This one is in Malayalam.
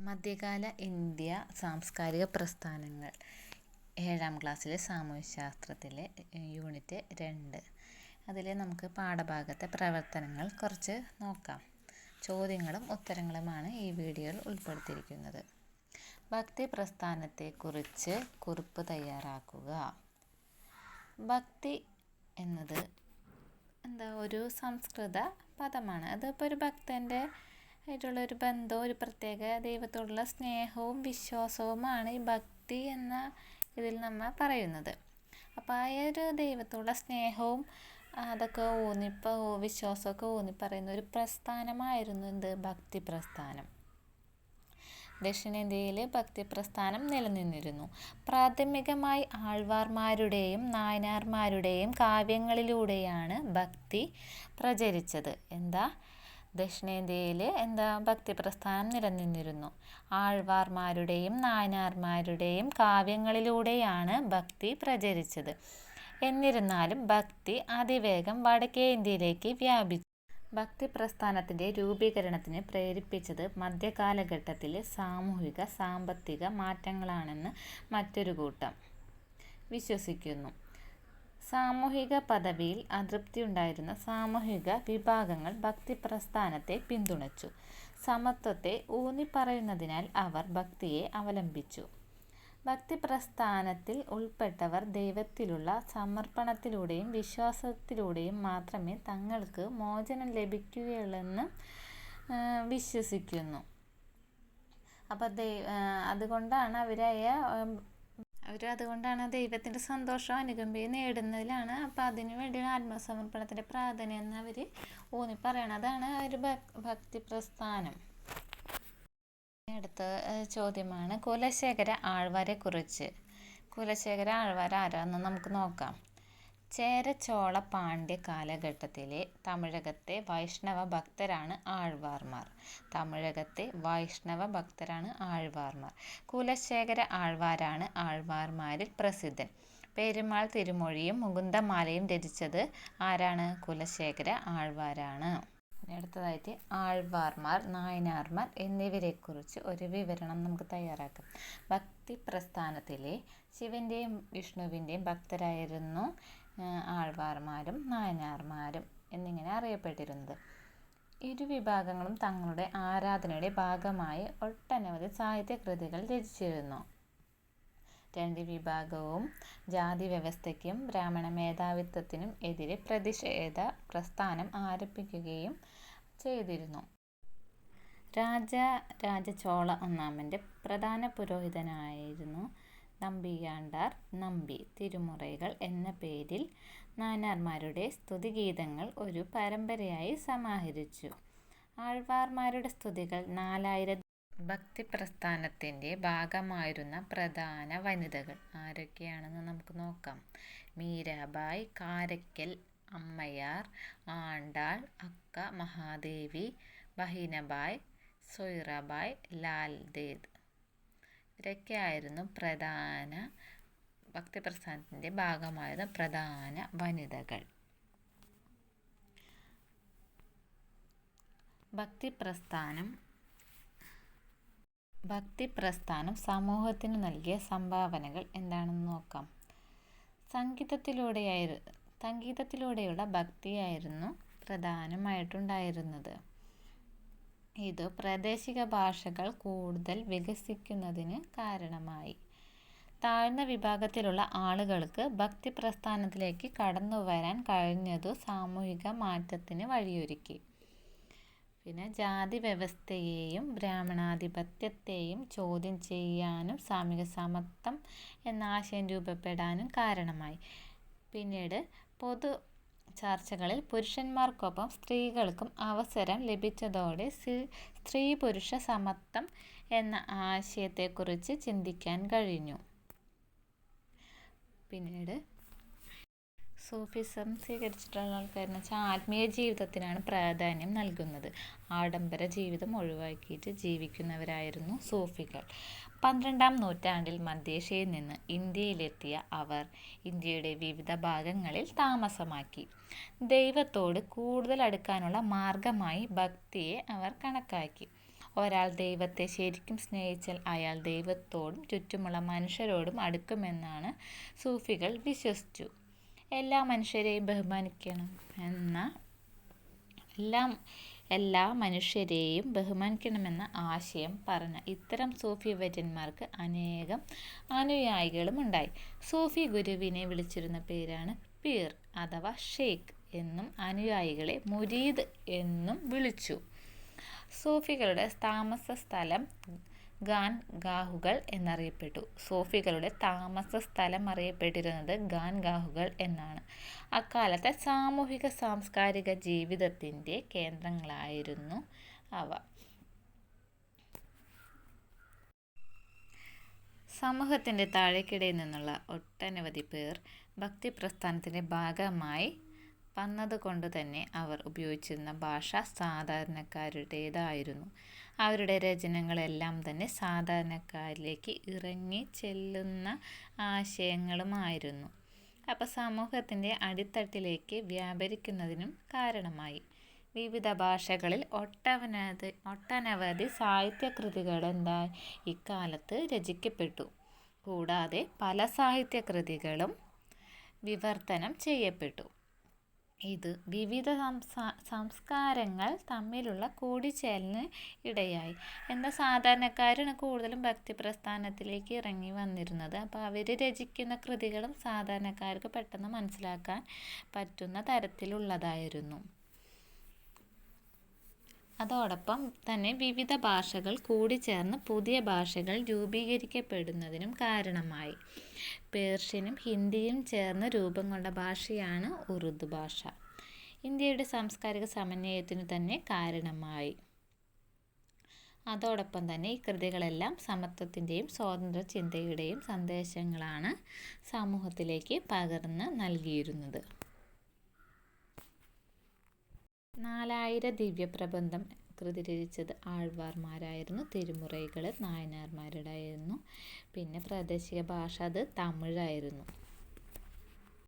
മധ്യകാല ഇന്ത്യ സാംസ്കാരിക പ്രസ്ഥാനങ്ങൾ. ഏഴാം ക്ലാസ്സിലെ സാമൂഹ്യശാസ്ത്രത്തിലെ യൂണിറ്റ് രണ്ട്. അതിൽ നമുക്ക് പാഠഭാഗത്തെ പ്രവർത്തനങ്ങൾ കുറച്ച് നോക്കാം. ചോദ്യങ്ങളും ഉത്തരങ്ങളുമാണ് ഈ വീഡിയോയിൽ ഉൾപ്പെടുത്തിയിരിക്കുന്നത്. ഭക്തി പ്രസ്ഥാനത്തെക്കുറിച്ച് കുറിപ്പ് തയ്യാറാക്കുക. ഭക്തി എന്നത് എന്താ ഒരു സംസ്കൃത പദമാണ്. അതിപ്പോൾ ഒരു ഭക്തന്റെ ആയിട്ടുള്ള ഒരു ബന്ധവും ഒരു പ്രത്യേക ദൈവത്തോടുള്ള സ്നേഹവും വിശ്വാസവുമാണ് ഈ ഭക്തി എന്ന ഇതിൽ നമ്മൾ പറയുന്നത്. അപ്പോൾ ആ ഒരു ദൈവത്തോടുള്ള സ്നേഹവും അതൊക്കെ ഊന്നിപ്പോൾ വിശ്വാസമൊക്കെ ഊന്നി പറയുന്ന ഒരു പ്രസ്ഥാനമായിരുന്നു എന്ത്? ഭക്തി പ്രസ്ഥാനം. ദക്ഷിണേന്ത്യയിൽ ഭക്തി പ്രസ്ഥാനം നിലനിന്നിരുന്നു. പ്രാഥമികമായി ആൾവാർമാരുടെയും നായനാർമാരുടെയും കാവ്യങ്ങളിലൂടെയാണ് ഭക്തി പ്രചരിച്ചത്. എന്താ? ദക്ഷിണേന്ത്യയിൽ എന്താ ഭക്തി പ്രസ്ഥാനം നിലനിന്നിരുന്നു. ആൾവാർമാരുടെയും നായനാർമാരുടെയും കാവ്യങ്ങളിലൂടെയാണ് ഭക്തി പ്രചരിച്ചത്. എന്നിരുന്നാലും ഭക്തി അതിവേഗം വടക്കേ ഇന്ത്യയിലേക്ക് വ്യാപിച്ചു. ഭക്തി പ്രസ്ഥാനത്തിന്റെ രൂപീകരണത്തിന് പ്രേരിപ്പിച്ചത് മധ്യകാലഘട്ടത്തിലെ സാമൂഹിക സാമ്പത്തിക മാറ്റങ്ങളാണെന്ന് മറ്റൊരു കൂട്ടം വിശ്വസിക്കുന്നു. സാമൂഹിക പദവിയിൽ അതൃപ്തിയുണ്ടായിരുന്ന സാമൂഹിക വിഭാഗങ്ങൾ ഭക്തി പ്രസ്ഥാനത്തെ പിന്തുണച്ചു. സമത്വത്തെ ഊന്നിപ്പറയുന്നതിനാൽ അവർ ഭക്തിയെ അവലംബിച്ചു. ഭക്തി പ്രസ്ഥാനത്തിൽ ഉൾപ്പെട്ടവർ ദൈവത്തിലുള്ള സമർപ്പണത്തിലൂടെയും വിശ്വാസത്തിലൂടെയും മാത്രമേ തങ്ങൾക്ക് മോചനം ലഭിക്കുകയുള്ളെന്ന് വിശ്വസിക്കുന്നു. അപ്പോൾ അതുകൊണ്ടാണ് അവരായ അതുകൊണ്ടാണ് ദൈവത്തിന്റെ സന്തോഷം അനുകമ്പയും നേടുന്നതിലാണ്. അപ്പോൾ അതിനു വേണ്ടിയാണ് ആത്മസമർപ്പണത്തിന്റെ പ്രാധാന്യം എന്ന് അവർ ഊന്നി പറയണം അതാണ് ഒരു ഭക്തി പ്രസ്ഥാനം. അടുത്ത ചോദ്യമാണ് കുലശേഖര ആഴ്വാരെക്കുറിച്ച്. കുലശേഖര ആഴ്വാർ ആരാന്ന് നമുക്ക് നോക്കാം. ചേര പാണ്ഡ്യ കാലഘട്ടത്തിലെ തമിഴകത്തെ വൈഷ്ണവ ഭക്തരാണ് ആഴ്വാർമാർ. തമിഴകത്തെ വൈഷ്ണവ ഭക്തരാണ് ആഴ്വാർമാർ. കുലശേഖര ആഴ്വാരാണ് ആഴ്വാർമാരിൽ പ്രസിദ്ധൻ. പെരുമാൾ തിരുമൊഴിയും മുകുന്ദമാലയും രചിച്ചത് ആരാണ്? കുലശേഖര ആഴ്വാരാണ്. അടുത്തതായിട്ട് ആഴ്വാർമാർ നായനാർമാർ എന്നിവരെക്കുറിച്ച് ഒരു വിവരണം നമുക്ക് തയ്യാറാക്കാം. ഭക്തി പ്രസ്ഥാനത്തിലെ ശിവന്റെയും വിഷ്ണുവിന്റെയും ഭക്തരായിരുന്നു ആഴ്വാർമാരും നായനാർമാരും എന്നിങ്ങനെ അറിയപ്പെട്ടിരുന്നത്. ഇരു വിഭാഗങ്ങളും തങ്ങളുടെ ആരാധനയുടെ ഭാഗമായി ഒട്ടനവധി സാഹിത്യകൃതികൾ രചിച്ചിരുന്നു. രണ്ട് വിഭാഗവും ജാതി വ്യവസ്ഥയ്ക്കും ബ്രാഹ്മണ മേധാവിത്വത്തിനും എതിരെ പ്രതിഷേധ പ്രസ്ഥാനം ആരംഭിക്കുകയും ചെയ്തിരുന്നു. രാജ രാജചോള ഒന്നാമന്റെ പ്രധാന പുരോഹിതനായിരുന്നു നമ്പിയാണ്ടാർ നമ്പി തിരുമുറകൾ എന്ന പേരിൽ നാനാർമാരുടെ സ്തുതിഗീതങ്ങൾ ഒരു പരമ്പരയായി സമാഹരിച്ചു. ആൾവാർമാരുടെ സ്തുതികൾ നാലായിര ഭക്തി പ്രസ്ഥാനത്തിന്റെ ഭാഗമായിരുന്ന പ്രധാന വനിതകൾ. ആരൊക്കെയാണെന്ന് നമുക്ക് നോക്കാം. മീരാബായ് കാരക്കൽ അമ്മയാർ ആണ്ടാൾ അക്ക മഹാദേവി ബഹിനബായ് സൊയ്റബായ് ലാൽദേദ്. ഇവരൊക്കെയായിരുന്നു പ്രധാന ഭക്തിപ്രസ്ഥാനത്തിന്റെ ഭാഗമായത് പ്രധാന വനിതകൾ. ഭക്തിപ്രസ്ഥാനം ഭക്തിപ്രസ്ഥാനം സമൂഹത്തിന് നൽകിയ സംഭാവനകൾ എന്താണെന്ന് നോക്കാം. സംഗീതത്തിലൂടെയായി സംഗീതത്തിലൂടെയുള്ള ഭക്തിയായിരുന്നു പ്രധാനമായിട്ടുണ്ടായിരുന്നത്. ഇത് പ്രാദേശിക ഭാഷകൾ കൂടുതൽ വികസിക്കുന്നതിന് കാരണമായി. താഴ്ന്ന വിഭാഗത്തിലുള്ള ആളുകൾക്ക് ഭക്തി പ്രസ്ഥാനത്തിലേക്ക് കടന്നു വരാൻ കഴിഞ്ഞതു സാമൂഹിക മാറ്റത്തിന് വഴിയൊരുക്കി. പിന്നെ ജാതി വ്യവസ്ഥയെയും ബ്രാഹ്മണാധിപത്യത്തെയും ചോദ്യം ചെയ്യാനും സാമൂഹിക സമത്വം എന്ന ആശയം രൂപപ്പെടാനും കാരണമായി. പിന്നീട് പൊതു ചർച്ചകളിൽ പുരുഷന്മാർക്കൊപ്പം സ്ത്രീകൾക്കും അവസരം ലഭിച്ചതോടെ സ്ത്രീ പുരുഷ സമത്വം എന്ന ആശയത്തെക്കുറിച്ച് ചിന്തിക്കാൻ കഴിഞ്ഞു. പിന്നീട് സൂഫിസം സ്വീകരിച്ചിട്ടുള്ള ആൾക്കാരെന്ന് വെച്ചാൽ ആത്മീയ ജീവിതത്തിനാണ് പ്രാധാന്യം നൽകുന്നത്. ആഡംബര ജീവിതം ഒഴിവാക്കിയിട്ട് ജീവിക്കുന്നവരായിരുന്നു സൂഫികൾ. പന്ത്രണ്ടാം നൂറ്റാണ്ടിൽ മധ്യേഷ്യയിൽ നിന്ന് ഇന്ത്യയിലെത്തിയ അവർ ഇന്ത്യയുടെ വിവിധ ഭാഗങ്ങളിൽ താമസമാക്കി. ദൈവത്തോട് കൂടുതൽ അടുക്കാനുള്ള മാർഗമായി ഭക്തിയെ അവർ കണക്കാക്കി. ഒരാൾ ദൈവത്തെ ശരിക്കും സ്നേഹിച്ചാൽ അയാൾ ദൈവത്തോടും ചുറ്റുമുള്ള മനുഷ്യരോടും അടുക്കുമെന്നാണ് സൂഫികൾ വിശ്വസിച്ചു. എല്ലാ മനുഷ്യരെയും ബഹുമാനിക്കണം. എന്ന എല്ലാം എല്ലാ മനുഷ്യരെയും ബഹുമാനിക്കണമെന്ന ആശയം പറഞ്ഞ ഇത്തരം സൂഫി വര്യന്മാർക്ക് അനേകം അനുയായികളും ഉണ്ടായി. സൂഫി ഗുരുവിനെ വിളിച്ചിരുന്ന പേരാണ് പീർ അഥവാ ഷെയ്ഖ് എന്നും അനുയായികളെ മുരീദ് എന്നും വിളിച്ചു. സൂഫികളുടെ താമസ സ്ഥലം ഗാൻ ഗാഹുകൾ എന്നറിയപ്പെട്ടു. സൂഫികളുടെ താമസ സ്ഥലം അറിയപ്പെട്ടിരുന്നത് ഗാൻ ഗാഹുകൾ എന്നാണ്. അക്കാലത്തെ സാമൂഹിക സാംസ്കാരിക ജീവിതത്തിന്റെ കേന്ദ്രങ്ങളായിരുന്നു അവ. സമൂഹത്തിന്റെ താഴേക്കിടയിൽ നിന്നുള്ള ഒട്ടനവധി പേർ ഭക്തി പ്രസ്ഥാനത്തിന്റെ ഭാഗമായി വന്നതുകൊണ്ട് തന്നെ അവർ ഉപയോഗിച്ചിരുന്ന ഭാഷ സാധാരണക്കാരുടേതായിരുന്നു. അവരുടെ രചനകളെല്ലാം തന്നെ സാധാരണക്കാരിലേക്ക് ഇറങ്ങി ചെല്ലുന്ന ആശയങ്ങളുമായിരുന്നു. അപ്പോൾ സമൂഹത്തിന്റെ അടിത്തട്ടിലേക്ക് വ്യാപരിക്കുന്നതിനും കാരണമായി. വിവിധ ഭാഷകളിൽ ഒട്ടനവധി ഒട്ടനവധി സാഹിത്യകൃതികൾ എന്താ ഇക്കാലത്ത് രചിക്കപ്പെട്ടു. കൂടാതെ പല സാഹിത്യകൃതികളും വിവർത്തനം ചെയ്യപ്പെട്ടു. ഇത് വിവിധ സംസാ സംസ്കാരങ്ങൾ തമ്മിലുള്ള കൂടിച്ചേരലിന് ഇടയായി. എന്നാൽ സാധാരണക്കാരാണ് കൂടുതലും ഭക്തി പ്രസ്ഥാനത്തിലേക്ക് ഇറങ്ങി വന്നിരുന്നത്. അപ്പോൾ അവർ രചിക്കുന്ന കൃതികളും സാധാരണക്കാർക്ക് പെട്ടെന്ന് മനസ്സിലാക്കാൻ പറ്റുന്ന തരത്തിലുള്ളതായിരുന്നു. അതോടൊപ്പം തന്നെ വിവിധ ഭാഷകൾ കൂടിച്ചേർന്ന് പുതിയ ഭാഷകൾ രൂപീകരിക്കപ്പെടുന്നതിനും കാരണമായി. പേർഷ്യനും ഹിന്ദിയും ചേർന്ന് രൂപം കൊണ്ട ഭാഷയാണ് ഉറുദു ഭാഷ. ഇന്ത്യയുടെ സാംസ്കാരിക സമന്വയത്തിനു തന്നെ കാരണമായി. അതോടൊപ്പം തന്നെ ഈ കൃതികളെല്ലാം സമത്വത്തിന്റെയും സ്വാതന്ത്ര്യ ചിന്തയുടെയും സന്ദേശങ്ങളാണ് സമൂഹത്തിലേക്ക് പകർന്ന് നൽകിയിരുന്നത്. നാലായിര ദിവ്യപ്രബന്ധം കൃതി രചിച്ചത് ആഴ്വാർമാരായിരുന്നു. തിരുമുറൈകൾ നായനാർമാരുടെയായിരുന്നു പിന്നെ പ്രാദേശിക ഭാഷ അത് തമിഴായിരുന്നു.